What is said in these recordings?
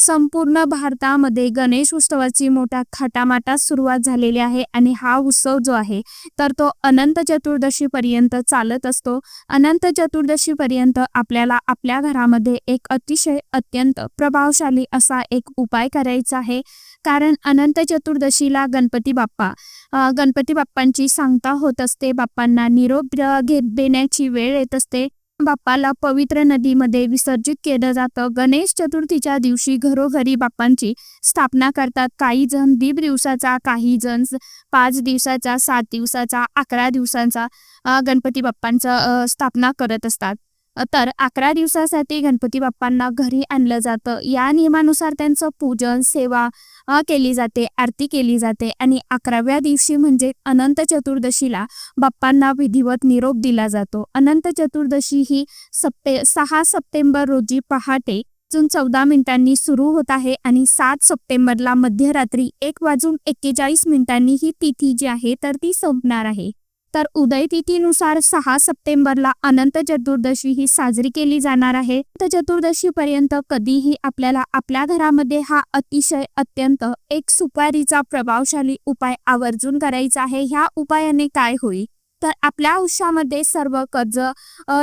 संपूर्ण भारतामध्ये गणेश उत्सवाची मोठ्या खटामाटात सुरुवात झालेली आहे आणि हा उत्सव जो आहे तर तो अनंत चतुर्दशीपर्यंत चालत असतो. अनंत चतुर्दशीपर्यंत आपल्याला आपल्या घरामध्ये एक अतिशय अत्यंत प्रभावशाली असा एक उपाय करायचा आहे. कारण अनंत चतुर्दशीला गणपती बाप्पा गणपती बाप्पांची सांगता होत असते. बाप्पांना निरोप घेत देण्याची वेळ येत असते. बाप्पाला पवित्र नदीमध्ये विसर्जित केलं जातं. गणेश चतुर्थीच्या दिवशी घरोघरी बाप्पांची स्थापना करतात. काही जण दीड दिवसाचा काही जण पाच दिवसाचा सात दिवसाचा अकरा दिवसांचा गणपती बाप्पांचा स्थापना करत असतात. तर अकरा दिवसासाठी गणपती बाप्पांना घरी आणलं जातं. या नियमानुसार त्यांचं पूजन सेवा केली जाते आरती केली जाते आणि अकराव्या दिवशी म्हणजे अनंत चतुर्दशीला बाप्पांना विधिवत निरोप दिला जातो. अनंत चतुर्दशी ही सप्टे सहा सप्टेंबर रोजी पहाटे जून चौदा मिनिटांनी सुरू होत आहे आणि सात सप्टेंबरला मध्यरात्री एक वाजून एक्केचाळीस मिनिटांनी ही तिथी जी आहे तर ती संपणार आहे. तर उदयतिथीनुसार सहा सप्टेंबरला अनंत चतुर्दशी ही साजरी केली जाणार आहे. अनंत चतुर्दशी पर्यंत कधीही आपल्याला आपल्या घरामध्ये हा अतिशय अत्यंत एक सुपारीचा प्रभावशाली उपाय आवर्जून करायचा आहे. ह्या उपायाने काय होईल? तर आपल्या आयुष्यामध्ये सर्व कर्ज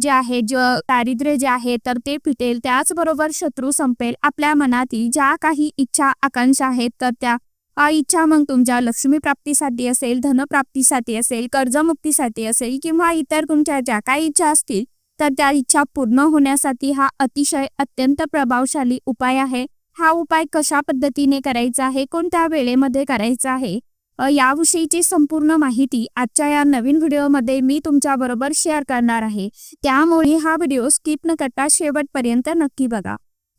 जे आहे ज दारिद्र्य जे आहे तर ते पिटेल. त्याचबरोबर शत्रू संपेल. आपल्या मनातील ज्या काही इच्छा आकांक्षा आहेत तर त्या इच्छा मग तुमच्या लक्ष्मी प्राप्तीसाठी असेल धनप्राप्तीसाठी असेल कर्जमुक्तीसाठी असेल किंवा इतर तुमच्या ज्या काही इच्छा असतील तर त्या इच्छा पूर्ण होण्यासाठी हा अतिशय अत्यंत प्रभावशाली उपाय आहे. हा उपाय कशा पद्धतीने करायचा आहे कोणत्या वेळेमध्ये करायचा आहे याविषयीची संपूर्ण माहिती आजच्या या नवीन व्हिडिओमध्ये मी तुमच्या बरोबर शेअर करणार आहे. त्यामुळे हा व्हिडिओ स्किप न करता शेवटपर्यंत नक्की बघा.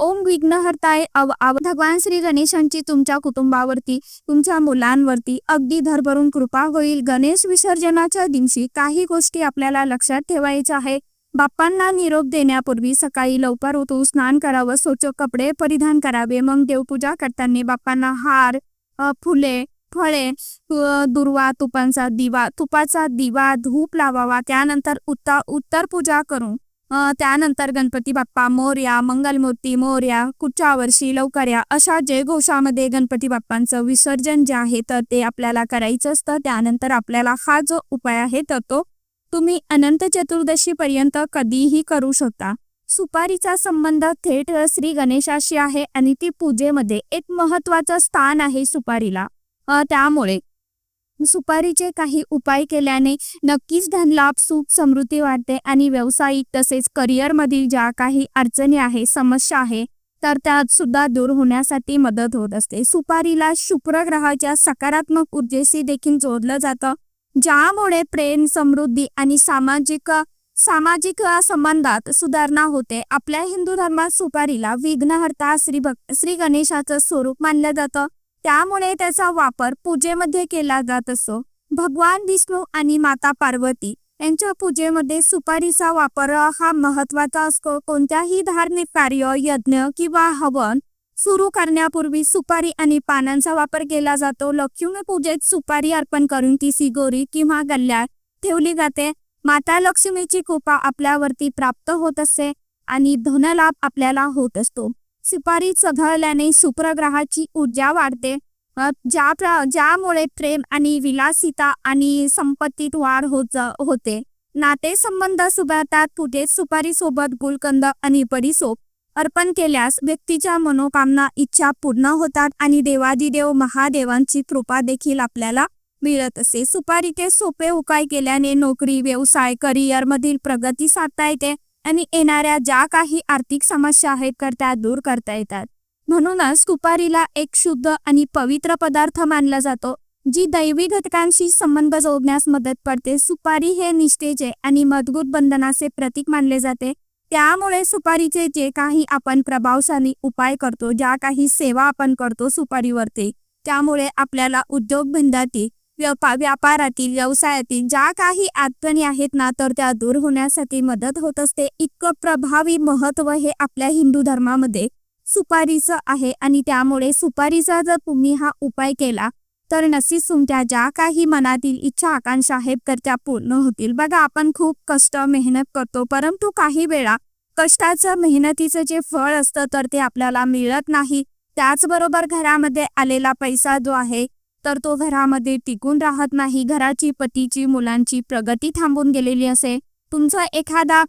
ओम विघ्नहर्ताय अव भगवान श्री गणेशांची तुमच्या कुटुंबावरती तुमच्या मुलांवरती अगदी धरभरून कृपा होईल. गणेश विसर्जनाच्या दिवशी काही गोष्टी आपल्याला लक्षात ठेवायच्या आहे बाप्पांना निरोप देण्यापूर्वी सकाळी लवकर उठून स्नान करावं स्वच्छ कपडे परिधान करावे. मग देवपूजा करताना बाप्पांना हार फुले फळे दुर्वा तुपांचा दिवा तुपाचा दिवा धूप लावावा. त्यानंतर उत्ता उत्तर पूजा करून त्यानंतर गणपती बाप्पा मोर्या मंगलमूर्ती मोर्या कुठच्या वर्षी लवकर या अशा जयघोषामध्ये गणपती बाप्पांचं विसर्जन जे आहे तर ते आपल्याला करायचं असतं. त्यानंतर आपल्याला हा जो उपाय आहे तर तो तुम्ही अनंत चतुर्दशी पर्यंत कधीही करू शकता. सुपारीचा संबंध थेट श्री गणेशाशी आहे आणि ती पूजेमध्ये एक महत्वाचं स्थान आहे सुपारीला. त्यामुळे सुपारीचे काही उपाय केल्याने नक्कीच धनलाभ सुख समृद्धी वाढते आणि व्यावसायिक तसेच करिअरमधील ज्या काही अडचणी आहे समस्या आहे तर त्यात सुद्धा दूर होण्यासाठी मदत होत असते. सुपारीला शुक्र ग्रहाच्या सकारात्मक ऊर्जेशी देखील जोडलं जातं ज्यामुळे प्रेम समृद्धी आणि सामाजिक सामाजिक संबंधात सुधारणा होते. आपल्या हिंदू धर्मात सुपारीला विघ्नहर्ता श्री भक्त श्री गणेशाचं स्वरूप मानलं जातं. त्यामुळे त्याचा वापर पूजेमध्ये केला जात असतो भगवान विष्णू आणि माता पार्वती यांच्या पूजेमध्ये सुपारीचा वापर हा महत्त्वाचा असतो. कोणत्याही धार्मिक कार्य यज्ञ किंवा हवन सुरू करण्यापूर्वी सुपारी आणि पानांचा वापर केला जातो. लक्ष्मी पूजेत सुपारी अर्पण करून ती सिगोरी किंवा गल्ल्यात ठेवली जाते. माता लक्ष्मीची कृपा आपल्यावरती प्राप्त होत असते आणि धनलाभ आपल्याला होत असतो. सुपारी चघळल्याने शुक्रग्रहाची ऊर्जा वाढते. ज्या ज्यामुळे प्रेम आणि विलासिता आणि संपत्तीत वाढ होत होते. नातेसंबंध सुधारतात. पूजेत सुपारी सोबत गुलकंद आणि बडीसोप अर्पण केल्यास व्यक्तीच्या मनोकामना इच्छा पूर्ण होतात आणि देवादिदेव महादेवांची कृपा देखील आपल्याला मिळत असे. सुपारीचे सोपे उपाय केल्याने नोकरी व्यवसाय करिअर मधील प्रगती साधता येते. आणि येणाऱ्या ज्या काही आर्थिक समस्या आहेत तर त्या दूर करता येतात. म्हणूनच सुपारीला एक शुद्ध आणि पवित्र पदार्थ मानला जातो जी दैवी घटकांशी संबंध जोडण्यास मदत करते सुपारी हे निष्ठेचे आणि मजबूत बंधनाचे प्रतीक मानले जाते. त्यामुळे सुपारीचे जे काही आपण प्रभावशाली उपाय करतो ज्या काही सेवा आपण करतो सुपारीवरती त्यामुळे आपल्याला उद्योगधंद्यातील व्यापारातील व्यवसायातील ज्या काही अडचणी आहेत ना तर त्या दूर होण्यासाठी मदत होत असते. इतकं प्रभावी महत्त्व हे आपल्या हिंदू धर्मामध्ये सुपारीचं आहे आणि त्यामुळे सुपारीचा जर तुम्ही हा उपाय केला तर नक्कीच तुमच्या ज्या काही मनातील इच्छा आकांक्षा आहेत तर त्या पूर्ण होतील. बघा आपण खूप कष्ट मेहनत करतो परंतु काही वेळा कष्टाचं मेहनतीचं जे फळ असतं तर ते आपल्याला मिळत नाही. त्याचबरोबर घरामध्ये आलेला पैसा जो आहे तर तो घरामध्ये टिकून राहत नाही. घराची पतीची मुलांची प्रगती थांबून गेलेली असे. तुमचा एखादा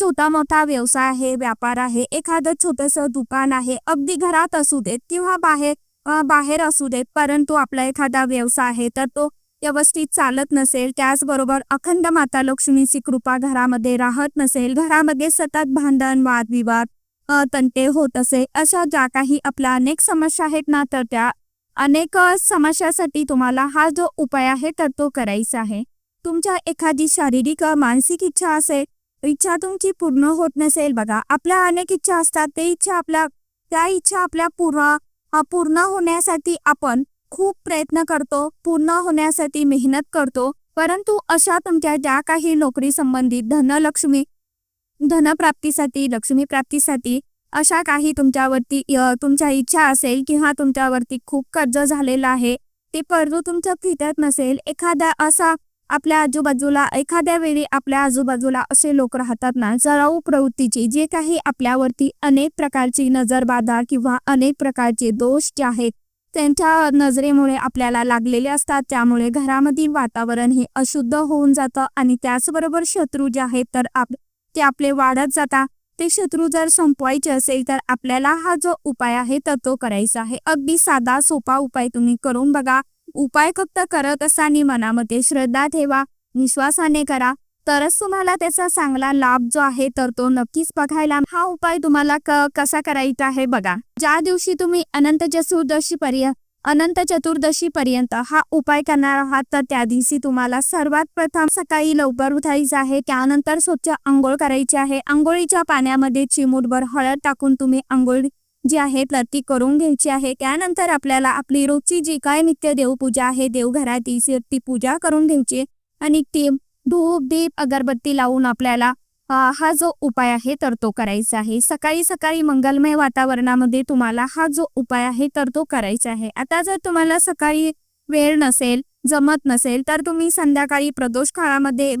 छोटा मोठा व्यवसाय आहे व्यापार आहे एखादं छोटंसं दुकान आहे अगदी घरात असू देत किंवा बाहेर बाहेर असू देत परंतु आपला एखादा व्यवसाय आहे तर तो व्यवस्थित चालत नसेल त्याचबरोबर अखंड माता लक्ष्मीची कृपा घरामध्ये राहत नसेल घरामध्ये सतत भांडण वादविवाद तंटे होत असे अशा ज्या काही आपल्या अनेक समस्या आहेत ना तर त्या अनेक समस्यासाठी तुम्हाला हा जो उपाय आहे तर तो करायचा आहे. तुमच्या एखादी शारीरिक मानसिक इच्छा असेल इच्छा तुमची पूर्ण होत नसेल बघा. आपल्या अनेक इच्छा असतात. ते इच्छा आपल्या त्या इच्छा आपल्या पूर्ण पूर्ण होण्यासाठी आपण खूप प्रयत्न करतो. पूर्ण होण्यासाठी मेहनत करतो. परंतु अशा तुमच्या ज्या काही नोकरी संबंधित धनलक्ष्मी धनप्राप्तीसाठी लक्ष्मी प्राप्तीसाठी अशा काही तुमच्यावरती तुमच्या इच्छा असेल किंवा तुमच्यावरती खूप कर्ज झालेलं आहे ते कर्ज तुमचं फिटत नसेल एखादा असा आपल्या आजूबाजूला एखाद्या वेळी आपल्या आजूबाजूला असे लोक राहतात ना जळाऊ प्रवृत्तीची जे काही आपल्यावरती अनेक प्रकारची नजरबाधा किंवा अनेक प्रकारचे दोष जे आहेत त्यांच्या नजरेमुळे आपल्याला लागलेले असतात त्यामुळे घरामधील वातावरण हे अशुद्ध होऊन जातं आणि त्याचबरोबर शत्रू जे आहेत तर आप ते आपले वाढत जातात. ते शत्रू जर संपवायचे असेल तर आपल्याला हा जो उपाय आहे तर तो करायचा आहे. अगदी साधा सोपा उपाय तुम्ही करून बघा. उपाय फक्त करत असताना मनामध्ये श्रद्धा ठेवा विश्वासाने करा. तरच तुम्हाला त्याचा चांगला लाभ जो आहे तर तो नक्कीच बघायला हा उपाय तुम्हाला क कसा करायचा आहे बघा. ज्या दिवशी तुम्ही अनंत चतुर्दशी पर्यंत अनंत चतुर्दशी पर्यंत हा उपाय करणार आहात. तर त्या दिवशी तुम्हाला सर्वात प्रथम सकाळी लवकर उठायचं आहे. त्यानंतर स्वच्छ आंघोळ करायची आहे. आंघोळीच्या पाण्यामध्ये चिमूटभर हळद टाकून तुम्ही आंघोळ जी आहे तर ती करून घ्यायची आहे. त्यानंतर आपल्याला आपली रोजची जी काय नित्य देवपूजा आहे देवघरात ती पूजा करून घ्यायची. आणि ती धूप दीप अगरबत्ती लावून आपल्याला हा जो उपाय आहे तर तो करायचा आहे. सकाळी सकाळी मंगलमय वातावरणामध्ये तुम्हाला हा जो उपाय आहे तर तो करायचा आहे. आता जर तुम्हाला सकाळी वेळ नसेल जमत नसेल तर तुम्ही संध्याकाळी प्रदोष काळामध्ये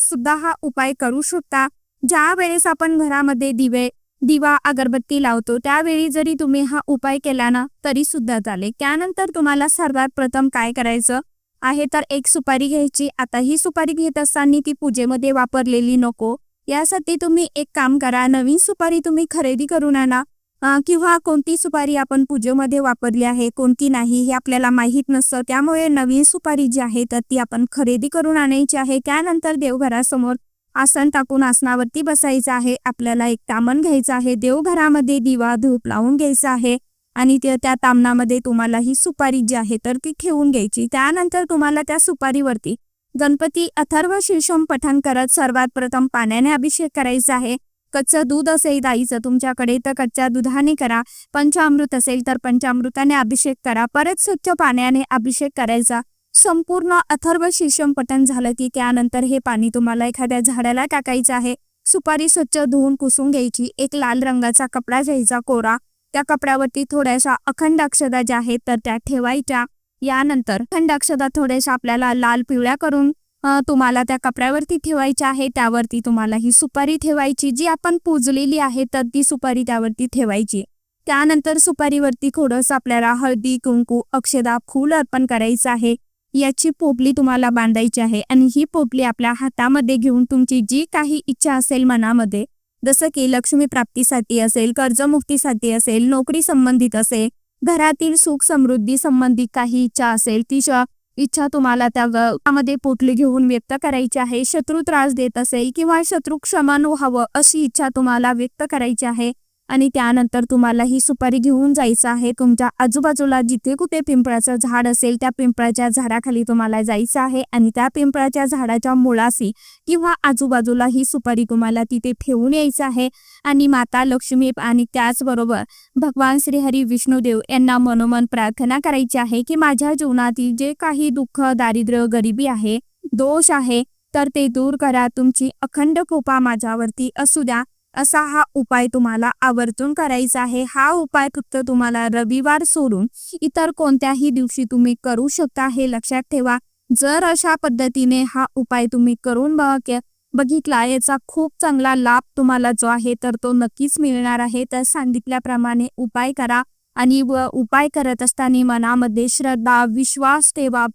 सुद्धा हा उपाय करू शकता. ज्या वेळेस आपण घरामध्ये दिवे दिवा अगरबत्ती लावतो त्यावेळी जरी तुम्ही हा उपाय केला ना तरी सुद्धा चालेल. त्यानंतर तुम्हाला सर्वात प्रथम काय करायचं आहे तर एक सुपारी घ्यायची. आता ही सुपारी घेत असताना ती पूजेमध्ये वापरलेली नको. यासाठी तुम्ही एक काम करा नवीन सुपारी तुम्ही खरेदी करून आणा. किंवा कोणती सुपारी आपण पूजेमध्ये वापरली आहे कोणती नाही हे आपल्याला माहीत नसतं. त्यामुळे नवीन सुपारी जी आहे तर ती आपण खरेदी करून आणायची आहे. त्यानंतर देवघरासमोर आसन टाकून आसनावरती बसायचं आहे. आपल्याला एक तामण घ्यायचं आहे. देवघरामध्ये दिवा धूप लावून घ्यायचं आहे. आणि ते त्या तामणामध्ये तुम्हाला ही सुपारी जी आहे तर ती ठेवून घ्यायची. त्यानंतर तुम्हाला त्या सुपारीवरती गणपती अथर्व शीर्षम पठण करत सर्वात प्रथम पाण्याने अभिषेक करायचा आहे. कच्चं दूध असेल दाईचं तुमच्याकडे तर कच्च्या दुधाने करा. पंचामृत असेल तर पंचामृताने अभिषेक करा. परत स्वच्छ पाण्याने अभिषेक करायचा. संपूर्ण अथर्व शीर्षम पठण झालं की त्यानंतर हे पाणी तुम्हाला एखाद्या झाडाला टाकायचं आहे. सुपारी स्वच्छ धुवून पुसून घ्यायची. एक लाल रंगाचा कपडा घ्यायचा कोरा. त्या कपड्यावरती थोड्याशा अखंड अक्षदा ज्या आहेत तर त्या ठेवायच्या. यानंतर अखंड अक्षदा थोड्याशा आपल्याला लाल पिवळ्या करून तुम्हाला त्या कपड्यावरती ठेवायच्या आहे. त्यावरती तुम्हाला ही सुपारी ठेवायची. जी आपण पूजलेली आहे तर ती सुपारी त्यावरती ठेवायची. त्यानंतर सुपारीवरती थोडंसं आपल्याला हळदी कुंकू अक्षदा फूल अर्पण करायचं आहे. याची पोपली तुम्हाला बांधायची आहे आणि ही पोपली आपल्या हातामध्ये घेऊन तुमची जी काही इच्छा असेल मनामध्ये जसं की लक्ष्मी प्राप्तीसाठी असेल कर्जमुक्तीसाठी असेल नोकरी संबंधित असेल घरातील सुख समृद्धी संबंधित काही इच्छा असेल ती इच्छा तुम्हाला त्या त्यामध्ये पोटली घेऊन व्यक्त करायची आहे. शत्रू त्रास देत असेल किंवा शत्रू क्षमान व्हावं अशी इच्छा तुम्हाला व्यक्त करायची आहे. आणि त्यानंतर तुम्हाला ही सुपारी घेऊन जायचं आहे. तुमच्या आजूबाजूला जिथे कुठे पिंपळाचं झाड असेल त्या पिंपळाच्या झाडाखाली तुम्हाला जायचं आहे आणि त्या पिंपळाच्या झाडाच्या मुळाशी किंवा आजूबाजूला ही सुपारी तुम्हाला तिथे ठेवून यायचं आहे. आणि माता लक्ष्मी आणि त्याचबरोबर भगवान श्रीहरी विष्णुदेव यांना मनोमन प्रार्थना करायची आहे की माझ्या जीवनातील जे काही दुःख दारिद्र्य गरिबी आहे दोष आहे तर ते दूर करा. तुमची अखंड कृपा माझ्यावरती असू द्या. असा हा उपाय तुम्हाला आवर्जून करायचा आहे. हा उपाय फक्त तुम्हाला रविवार सोडून इतर कोणत्याही दिवशी तुम्ही करू शकता हे लक्षात ठेवा. जर अशा पद्धतीने हा उपाय तुम्ही करून बघ बघितला याचा खूप चांगला लाभ तुम्हाला जो आहे तर तो नक्कीच मिळणार आहे. तर सांगितल्याप्रमाणे उपाय करा आणि व उपाय करत असताना मनामध्ये श्रद्धा विश्वास ठेवा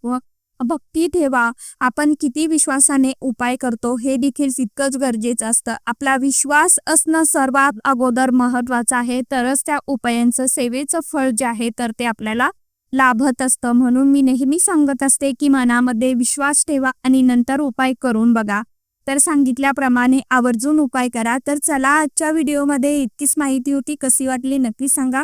भक्ती ठेवा. आपण किती विश्वासाने उपाय करतो हे देखील तितकंच गरजेचं असतं. आपला विश्वास असणं सर्वात अगोदर महत्वाचं आहे. तरच त्या उपायांचं सेवेचं फळ जे आहे तर ते आपल्याला लाभत असतं. म्हणून मी नेहमी सांगत असते की मनामध्ये विश्वास ठेवा आणि नंतर उपाय करून बघा. तर सांगितल्याप्रमाणे आवर्जून उपाय करा. तर चला आजच्या व्हिडिओमध्ये इतकीच माहिती होती. कशी वाटली नक्की सांगा.